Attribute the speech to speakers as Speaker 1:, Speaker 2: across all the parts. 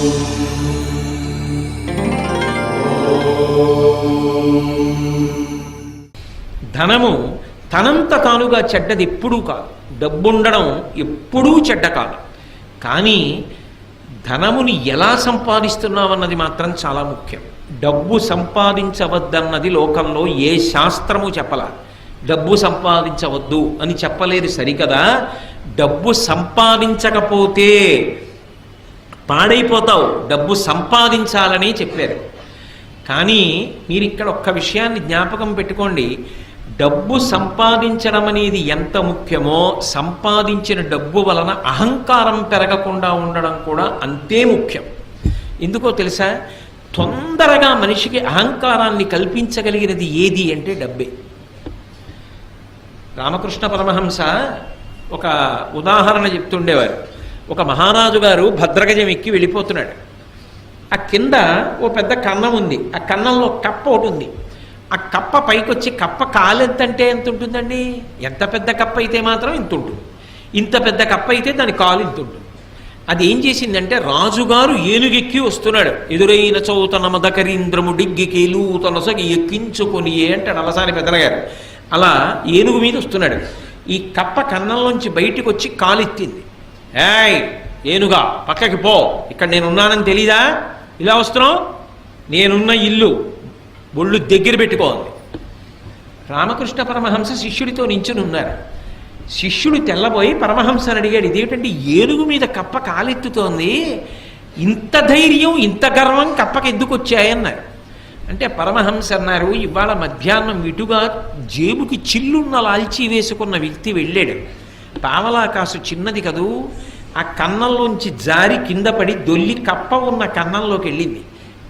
Speaker 1: ధనము తనంత తానుగా చెడ్డది ఎప్పుడూ కాదు. డబ్బుండడం ఎప్పుడూ చెడ్డ కాదు. కానీ ధనముని ఎలా సంపాదిస్తున్నామన్నది మాత్రం చాలా ముఖ్యం. డబ్బు సంపాదించవద్దన్నది లోకంలో ఏ శాస్త్రము చెప్పలా. డబ్బు సంపాదించవద్దు అని చెప్పలేదు సరికదా? డబ్బు సంపాదించకపోతే పాడైపోతావు డబ్బు సంపాదించాలని చెప్పారు. కానీ మీరు ఇక్కడ ఒక్క విషయాన్ని జ్ఞాపకం పెట్టుకోండి. డబ్బు సంపాదించడం అనేది ఎంత ముఖ్యమో సంపాదించిన డబ్బు వలన అహంకారం పెరగకుండా ఉండడం కూడా అంతే ముఖ్యం. ఎందుకో తెలుసా? తొందరగా మనిషికి అహంకారాన్ని కల్పించగలిగినది ఏది అంటే డబ్బే. రామకృష్ణ పరమహంస ఒక ఉదాహరణ చెప్తుండేవారు. ఒక మహారాజు గారు భద్రగజం ఎక్కి వెళ్ళిపోతున్నాడు. ఆ కింద ఓ పెద్ద కన్నం ఉంది. ఆ కన్నంలో కప్ప ఒకటి ఉంది. ఆ కప్ప పైకొచ్చి కప్ప కాలెంతంటే ఎంత ఉంటుందండి? ఎంత పెద్ద కప్ప అయితే మాత్రం ఇంత ఉంటుంది. ఇంత పెద్ద కప్ప అయితే దాని కాలు ఇంత ఉంటుంది. అది ఏం చేసిందంటే రాజుగారు ఏనుగెక్కి వస్తున్నాడు. ఎదురైన చౌతన మదకరీంద్రము డిగ్గి కేలూతనసగి ఎక్కించుకొని అంటాడు అలసాని పెద్దలగారు. అలా ఏనుగు మీద వస్తున్నాడు. ఈ కప్ప కన్నంలోంచి బయటకు వచ్చి కాలెత్తింది ఏయ్ ఏనుగా పక్కకి పో. ఇక్కడ నేనున్నానని తెలీదా? ఇలా వస్తున్నావు? నేనున్న ఇల్లు ఒళ్ళు దగ్గర పెట్టుకోండి రామకృష్ణ పరమహంస శిష్యుడితో నించుని ఉన్నారు శిష్యుడు తెల్లబోయి పరమహంసని అడిగాడు ఇదేమిటంటే ఏనుగు మీద కప్ప కాలెత్తుతోంది? ఇంత ధైర్యం ఇంత గర్వం కప్పకి ఎందుకు వచ్చాయన్నారు అంటే పరమహంస అన్నారు ఇవాళ మధ్యాహ్నం ఇటుగా జేబుకి చిల్లున్న లాల్చీ వేసుకున్న వ్యక్తి వెళ్ళాడు. పావలా కాసు చిన్నది కదూ. ఆ కన్నంలోంచి జారి కింద పడి దొల్లి కప్ప ఉన్న కన్నంలోకి వెళ్ళింది.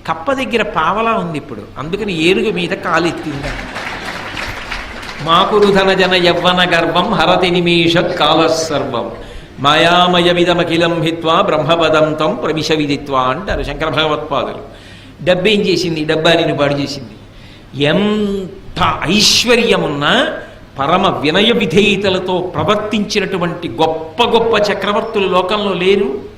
Speaker 1: కప్ప దగ్గర పావలా ఉంది ఇప్పుడు. అందుకని ఏనుగు మీద కాలెత్తింది. మాకురుధన జన యవ్వన గర్వం హరతి నిమేషత్ కాలసర్వం మాయామయమిదమఖిలం హిత్వా బ్రహ్మపదంతం ప్రవిశ విదిత్వా అంటారు శంకర భగవత్పాదులు. డబ్బేం చేసింది? డబ్బా నేను పాడు చేసింది. ఎంత ఐశ్వర్యమున్నా పరమ వినయ విధేయతలతో ప్రవర్తించినటువంటి గొప్ప గొప్ప చక్రవర్తులు లోకంలో లేరు.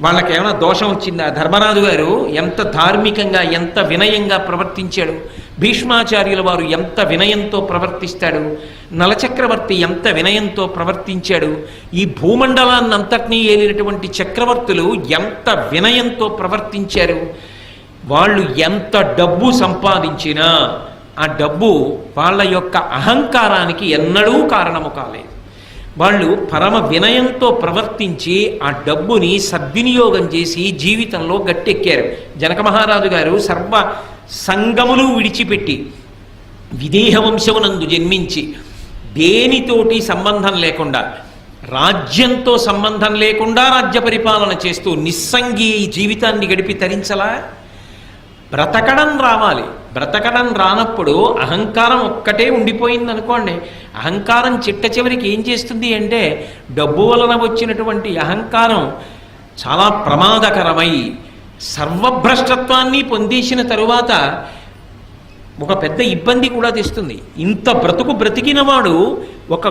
Speaker 1: వాళ్ళకి ఏమైనా దోషం వచ్చిందా? ధర్మరాజు గారు ఎంత ధార్మికంగా ఎంత వినయంగా ప్రవర్తించాడు? భీష్మాచార్యుల వారు ఎంత వినయంతో ప్రవర్తిస్తాడు? నలచక్రవర్తి ఎంత వినయంతో ప్రవర్తించాడు? ఈ భూమండలాన్నంతటినీ ఏలినటువంటి చక్రవర్తులు ఎంత వినయంతో ప్రవర్తించారు? వాళ్ళు ఎంత డబ్బు సంపాదించినా ఆ డబ్బు వాళ్ళ యొక్క అహంకారానికి ఎన్నడూ కారణము కాలేదు వాళ్ళు పరమ వినయంతో ప్రవర్తించి ఆ డబ్బుని సద్వినియోగం చేసి జీవితంలో గట్టెక్కారు. జనక మహారాజు గారు సర్వ సంగములు విడిచిపెట్టి విదేహ వంశమునందు జన్మించి దేనితోటి సంబంధం లేకుండా రాజ్యంతో సంబంధం లేకుండా రాజ్య పరిపాలన చేస్తూ నిస్సంగి ఈ జీవితాన్ని గడిపి తరించలా? బ్రతకడం రావాలి. బ్రతకడం రానప్పుడు అహంకారం ఒక్కటే ఉండిపోయింది అనుకోండి అహంకారం చిట్ట చివరికి ఏం చేస్తుంది అంటే డబ్బు వలన వచ్చినటువంటి అహంకారం చాలా ప్రమాదకరమై సర్వభ్రష్టత్వాన్ని పొందేసిన తరువాత ఒక పెద్ద ఇబ్బంది కూడా తెస్తుంది. ఇంత బ్రతుకు బ్రతికినవాడు ఒక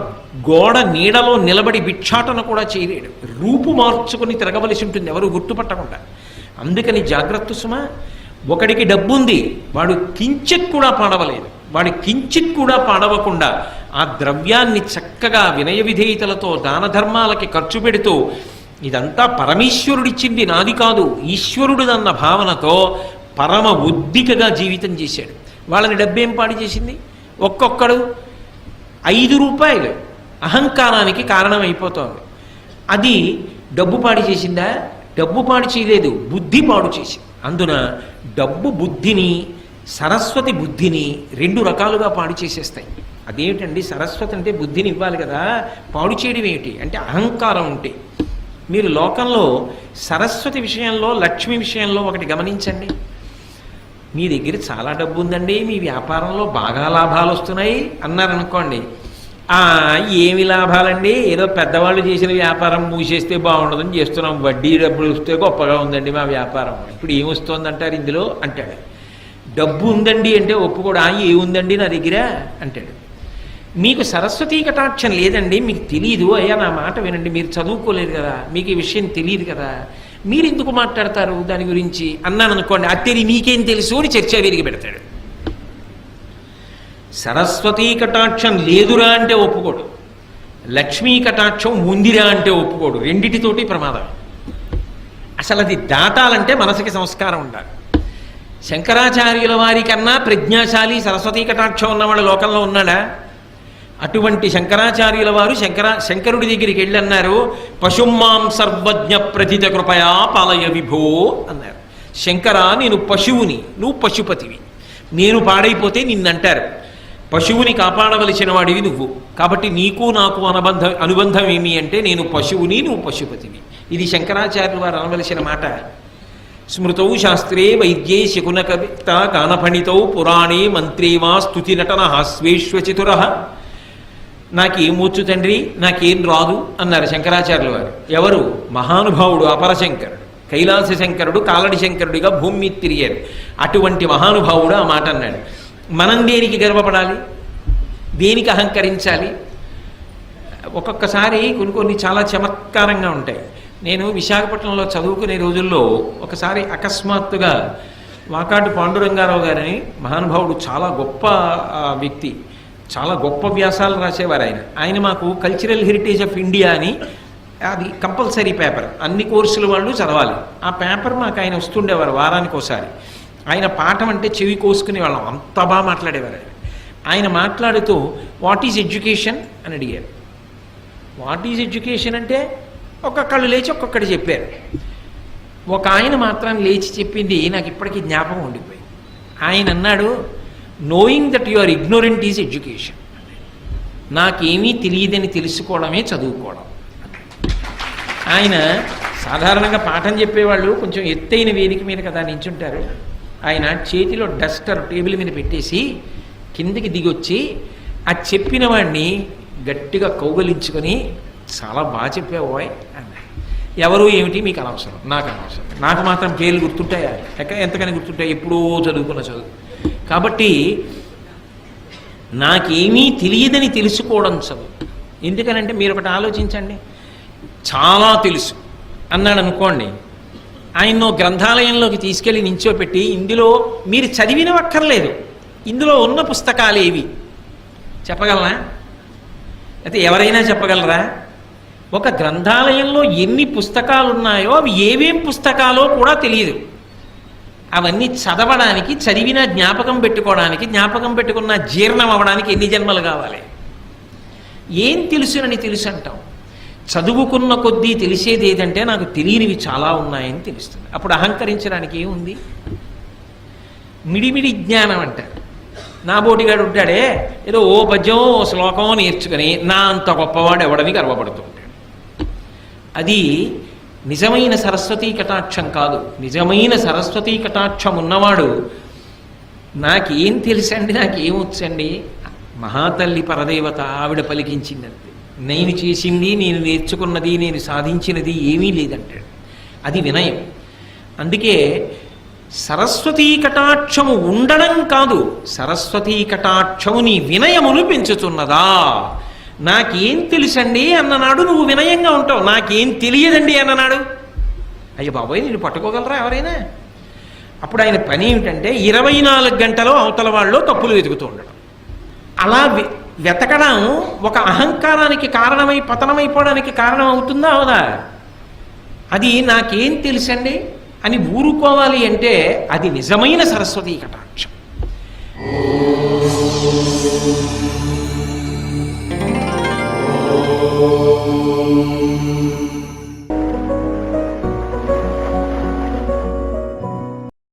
Speaker 1: గోడ నీడలో నిలబడి భిక్షాటన కూడా చేయలేడు. రూపు మార్చుకుని తిరగవలసి ఉంటుంది ఎవరు గుర్తుపట్టకుండా. అందుకని జాగ్రత్త సుమ ఒకడికి డబ్బు ఉంది వాడు కించిత్ కూడా పాడవలేదు. వాడి కించిత్ కూడా పాడవకుండా ఆ ద్రవ్యాన్ని చక్కగా వినయ విధేయతలతో దాన ధర్మాలకి ఖర్చు పెడుతూ ఇదంతా పరమేశ్వరుడిచ్చింది నాది కాదు ఈశ్వరుడిదన్న భావనతో పరమ ఉద్దికగా జీవితం చేశాడు. వాళ్ళని డబ్బేం పాడి చేసింది? ఒక్కొక్కడు ఐదు రూపాయలు అహంకారానికి కారణమైపోతుంది. అది డబ్బు పాడి చేసిందా? డబ్బు పాడు చేయలేదు బుద్ధి పాడు చేసింది. అందున డబ్బు బుద్ధిని సరస్వతి బుద్ధిని రెండు రకాలుగా పాడు చేసేస్తాయి. అదేమిటండి? సరస్వతి అంటే బుద్ధిని ఇవ్వాలి కదా. పాడు చేయడం ఏమిటి? అంటే అహంకారం ఉంటే. మీరు లోకంలో సరస్వతి విషయంలో లక్ష్మి విషయంలో ఒకటి గమనించండి. మీ దగ్గర చాలా డబ్బు ఉందండి. మీ వ్యాపారంలో బాగా లాభాలు వస్తున్నాయి అన్నారనుకోండి. "ఆ, ఏమి లాభాలండి? ఏదో పెద్దవాళ్ళు చేసిన వ్యాపారం మూసేస్తే బాగుండదని చేస్తున్నాం. వడ్డీ డబ్బులు వస్తే గొప్పగా ఉందండి మా వ్యాపారం. ఇప్పుడు ఏమొస్తుంది అంటారు ఇందులో? అంటాడు. డబ్బు ఉందండి అంటే ఒప్పుకోడు. "ఆ, ఏముందండి నా దగ్గర? అంటాడు. మీకు సరస్వతీ కటాక్షం లేదండి? మీకు తెలియదు అయ్యా నా మాట వినండి. మీరు చదువుకోలేదు కదా. మీకు ఈ విషయం తెలియదు కదా. మీరు ఎందుకు మాట్లాడతారు దాని గురించి? అన్నాను అనుకోండి అత్తేరి మీకేం తెలుసు అని చర్చ విరిగి పెడతాడు. సరస్వతీ కటాక్షం లేదురా అంటే ఒప్పుకోడు. లక్ష్మీ కటాక్షం ఉందిరా అంటే ఒప్పుకోడు. రెండిటితోటి ప్రమాదం అసలు అది దాటాలంటే మనసుకి సంస్కారం ఉండాలి. శంకరాచార్యుల వారి కన్నా ప్రజ్ఞాశాలి సరస్వతీ కటాక్షం ఉన్నవాడు లోకంలో ఉన్నాడా? అటువంటి శంకరాచార్యుల వారు శంకర శంకరుడి దగ్గరికి వెళ్ళన్నారు. పశుమాం సర్వజ్ఞ ప్రతిత కృపయా పాలయ విభో అన్నారు. శంకరా నేను పశువుని నువ్వు పశుపతివి. నేను పాడైపోతే నిన్నంటారు. పశువుని కాపాడవలసిన వాడివి నువ్వు. కాబట్టి నీకు నాకు అనుబంధం అనుబంధం ఏమి అంటే నేను పశువుని నువ్వు పశుపతివి. ఇది శంకరాచార్యుల వారు అనవలసిన మాట. స్మృతౌ శాస్త్రే వైద్యే శకున కవిత గానఫణితౌ పురాణే మంత్రే వా స్తుతి నటన హాస్వేశ్వచితుర నాకేం వచ్చు తండ్రి? నాకేం రాదు అన్నారు శంకరాచార్యుల వారు. ఎవరు? మహానుభావుడు అపరశంకరుడు. కైలాస శంకరుడు కాలడి శంకరుడిగా భూమి తిరిగారు. అటువంటి మహానుభావుడు ఆ మాట అన్నాడు. మనం దేనికి గర్వపడాలి? దేనికి అహంకరించాలి? ఒక్కొక్కసారి కొన్ని కొన్ని చాలా చమత్కారంగా ఉంటాయి. నేను విశాఖపట్నంలో చదువుకునే రోజుల్లో ఒకసారి అకస్మాత్తుగా వాకాటు పాండురంగారావు గారని మహానుభావుడు చాలా గొప్ప వ్యక్తి చాలా గొప్ప వ్యాసాలు రాసేవారు ఆయన. ఆయన మాకు కల్చరల్ హెరిటేజ్ ఆఫ్ ఇండియా అని అది కంపల్సరీ పేపర్ అన్ని కోర్సుల వాళ్ళు చదవాలి. ఆ పేపర్ మాకు ఆయన వస్తుండేవారు వారానికి ఒకసారి ఆయన పాఠం అంటే చెవి కోసుకునే వాళ్ళం. అంత బాగా మాట్లాడేవారు ఆయన. ఆయన మాట్లాడుతూ వాట్ ఈజ్ ఎడ్యుకేషన్ అని అడిగారు. వాట్ ఈజ్ ఎడ్యుకేషన్ అంటే ఒక్కొక్కళ్ళు లేచి ఒక్కొక్కటి చెప్పారు. ఒక ఆయన మాత్రం లేచి చెప్పింది నాకు ఇప్పటికీ జ్ఞాపకం ఉండిపోయింది. ఆయన అన్నాడు knowing that you are ignorant is education నాకేమీ తెలియదని తెలుసుకోవడమే చదువుకోవడం. ఆయన సాధారణంగా పాఠం చెప్పేవాళ్ళు కొంచెం ఎత్తైన వేదిక మీద కదా నించుంటారు. ఆయన చేతిలో డస్టర్ టేబుల్ మీద పెట్టేసి కిందికి దిగొచ్చి ఆ చెప్పిన వాడిని గట్టిగా కౌగలించుకొని చాలా బాగా చెప్పావోయ్ అన్నాడు. ఎవరు ఏమిటి? మీకు అనవసరం నాకు అనవసరం నాకు మాత్రం పేర్లు గుర్తుంటాయా? ఎక్క ఎంతకని గుర్తుంటాయి? ఎప్పుడో చదువుకున్న చదువు. కాబట్టి నాకేమీ తెలియదని తెలుసుకోవడం చదువు. ఎందుకనంటే మీరు ఒకటి ఆలోచించండి. చాలా తెలుసు అన్నాడు అనుకోండి ఆయన్నో గ్రంథాలయంలోకి తీసుకెళ్ళి నించోపెట్టి ఇందులో మీరు చదివినవక్కర్లేదు. ఇందులో ఉన్న పుస్తకాలు ఏవి? చెప్పగలరా? అయితే ఎవరైనా చెప్పగలరా? ఒక గ్రంథాలయంలో ఎన్ని పుస్తకాలు ఉన్నాయో అవి ఏవేం పుస్తకాలో కూడా తెలియదు. అవన్నీ చదవడానికి చదివిన జ్ఞాపకం పెట్టుకోవడానికి జ్ఞాపకం పెట్టుకున్న జీర్ణం అవ్వడానికి ఎన్ని జన్మలు కావాలి? ఏం తెలుసునని తెలుసు అంటాం చదువుకున్న కొద్దీ తెలిసేది ఏదంటే నాకు తెలియనివి చాలా ఉన్నాయని తెలుస్తుంది. అప్పుడు అహంకరించడానికి ఏముంది? మిడిమిడి జ్ఞానం అంటారు నా బోటిగాడు ఉంటాడే ఏదో ఓ పద్యం ఓ శ్లోకం నేర్చుకుని నా అంత గొప్పవాడు ఎవడని గర్వపడుతూ ఉంటాడు అది నిజమైన సరస్వతీ కటాక్షం కాదు. నిజమైన సరస్వతీ కటాక్షం ఉన్నవాడు నాకేం తెలుసండి నాకేం వచ్చండి? మహాతల్లి పరదేవత ఆవిడ పలికించిందంతే. నేను చేసింది నేను నేర్చుకున్నది నేను సాధించినది ఏమీ లేదంటాడు అది వినయం. అందుకే సరస్వతీ కటాక్షము ఉండడం కాదు సరస్వతీ కటాక్షము నీ వినయమును పెంచుతున్నదా? నాకేం తెలుసండి అన్ననాడు నువ్వు వినయంగా ఉంటావు. నాకేం తెలియదండి అన్ననాడు. అయ్యో బాబాయ్ నేను పట్టుకోగలరా ఎవరైనా? అప్పుడు ఆయన పని ఏమిటంటే ఇరవై నాలుగు గంటలు అవతల వాళ్ళు తప్పులు వెతుకుతూ ఉండడం. అలా వెతకడం ఒక అహంకారానికి కారణమై పతనమైపోవడానికి కారణం అవుతుందా అవదా అది నాకేం తెలుసండి? అని ఊరుకోవాలి అంటే అది నిజమైన సరస్వతీ కటాక్షం.